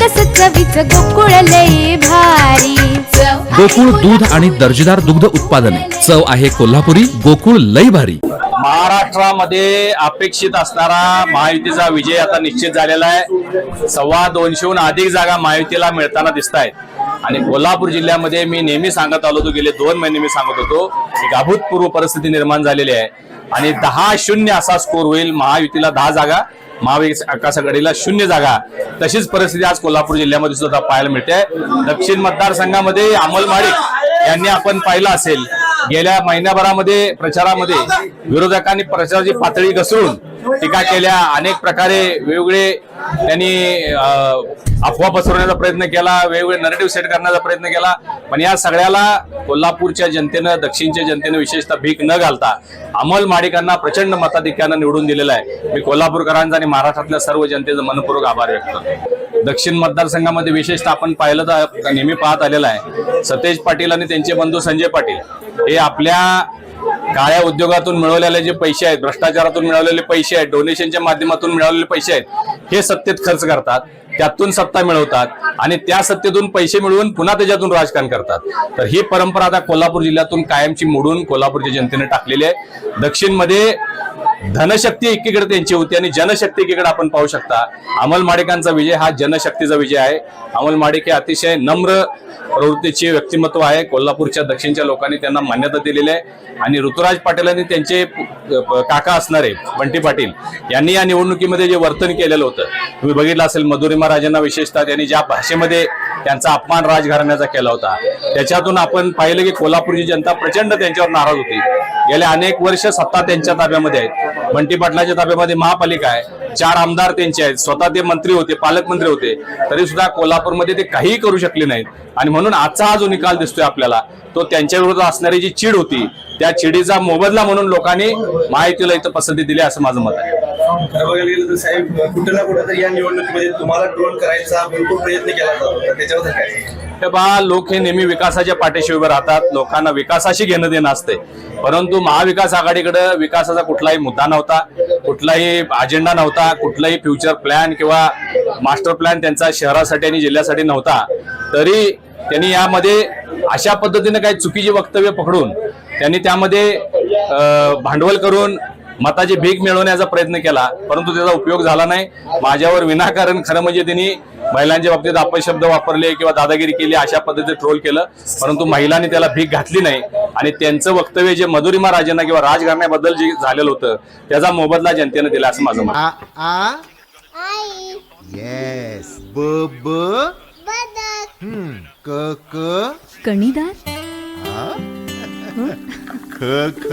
सकस चवीच गोकुळ लई भारी. गोकुळ दूध आणि दर्जेदार दुग्ध उत्पादने. चव आहे कोल्हापुरी गोकुळ लई भारी. महाराष्ट्रामध्ये अपेक्षित असणारा महायुतीचा विजय आता निश्चित झालेला आहे. सव्वा दोनशेहून अधिक जागा महायुतीला मिळताना दिसत आहेत आणि कोल्हापूर जिल्ह्यामध्ये मी नेहमी सांगत आलो होतो गेले दोन महिने मी सांगत होतो एक अभूतपूर्व परिस्थिती निर्माण झालेली आहे. आणि दहा शून्य असा स्कोर होईल महायुतीला दहा जागा. महाविकास आघाडीला शून्य जागा. तशीच परिस्थिती आज कोल्हापूर जिल्ह्यामध्ये सुद्धा पाहायला मिळते. दक्षिण मतदारसंघामध्ये अमल माडिक यांनी आपण पाहिलं असेल. गेल्या महिन्याभरामध्ये प्रचारामध्ये विरोधकांनी प्रचाराची पातळी घसरून टीका केल्या. अनेक प्रकारे वेगवेगळे त्यांनी अफवा पसरवण्याचा प्रयत्न केला वेगवेगळे नरेटिव्ह सेट करण्याचा प्रयत्न केला. पण या सगळ्याला कोल्हापूरच्या जनतेनं दक्षिणच्या जनतेनं विशेषतः भीक न घालता अमल माडिकांना प्रचंड मताधिक्यानं निवडून दिलेलं आहे. मी कोल्हापूरकरांचा आणि महाराष्ट्रातल्या सर्व जनतेचं मनपूर्वक आभार व्यक्त करतो. दक्षिण मतदारसंघामध्ये विशेषतः आपण पाहिलं तर नेहमी पाहत आलेलं आहे. सतेज पाटील आणि त्यांचे बंधू संजय पाटील हे आपल्या काळ्या उद्योगातून मिळवलेले जे पैसे आहेत भ्रष्टाचारातून मिळवलेले पैसे आहेत डोनेशनच्या माध्यमातून मिळवलेले पैसे आहेत हे सत्तेत खर्च करतात त्यातून सत्ता मिळवतात आणि त्या सत्तेतून पैसे मिळवून पुन्हा त्याच्यातून राजकारण करतात. तर ही परंपरा आता कोल्हापूर जिल्ह्यातून कायमची मोडून कोल्हापूरच्या जनतेने टाकलेली आहे. दक्षिणमध्ये धनशक्ती एकीकडे त्यांची होती आणि जनशक्ती एकीकडे आपण पाहू शकता. अमल माडिकांचा विजय हा जनशक्तीचा विजय आहे. अमल माडिक हे अतिशय नम्र प्रवृत्तीचे व्यक्तिमत्व आहे. कोल्हापूरच्या दक्षिणच्या लोकांनी त्यांना मान्यता दिलेली आहे. आणि ऋतुराज पाटील यांनी त्यांचे काका असणारे बंटी पाटील यांनी या निवडणुकीमध्ये जे वर्तन केलेलं होतं तुम्ही बघितलं असेल मधुरिमा राजांना विशेषतः त्यांनी ज्या भाषेमध्ये त्यांचा अपमान राजघराण्याचा केला होता. त्याच्यातून आपण पाहिलं की कोल्हापूरची जनता प्रचंड त्यांच्यावर नाराज होती. गेल्या अनेक वर्ष सत्ता त्यांच्या ताब्यामध्ये आहेत. बंटी पाटलाच्या ताब्यामध्ये महापालिका आहे. चार आमदार त्यांचे आहेत. स्वतः ते मंत्री होते पालकमंत्री होते. तरी सुद्धा कोल्हापूरमध्ये ते काहीही करू शकले नाहीत. आणि म्हणून आजचा हा जो निकाल दिसतोय आपल्याला तो त्यांच्या विरोधात असणारी जी चीड होती त्या चिडीचा मोबदला म्हणून लोकांनी माहितीला इथं पसंती दिली असं माझं मत आहे. खरं बघायला गेलं तर साहेब कुठं ना कुठं तर या निवडणुकीमध्ये तुम्हाला ट्रोल करायचा भरपूर प्रयत्न केला जात. होता त्याच्यावर काय? हे पहा लोक हे नेहमी विकासाच्या पाठीशी उभे राहतात. लोकांना विकासाशी घेणं देणं असते परंतु महाविकास आघाडीकडे विकासाचा कुठलाही मुद्दा नव्हता कुठलाही अजेंडा नव्हता कुठलाही फ्युचर प्लॅन किंवा मास्टर प्लॅन त्यांचा शहरासाठी आणि जिल्ह्यासाठी नव्हता. तरी त्यांनी यामध्ये अशा पद्धतीने काही चुकीची वक्तव्य पकडून त्यांनी त्यामध्ये भांडवल करून मताची भीक मिळवण्याचा प्रयत्न केला परंतु त्याचा उपयोग झाला नाही. माझ्यावर विनाकारण खरं म्हणजे त्यांनी महिलांच्या बाबतीत अपशब्द वापरले किंवा दादागिरी केली अशा पद्धतीने ट्रोल केलं. परंतु महिलांनी त्याला भीक घातली नाही. आणि त्यांचं वक्तव्य जे मधुरिमा राजांना किंवा राजघराण्याबद्दल जे झालेलं होतं त्याचा मोबदला जनतेनं दिला असं माझं मत. येस ब ब? क कणीदार ख ख?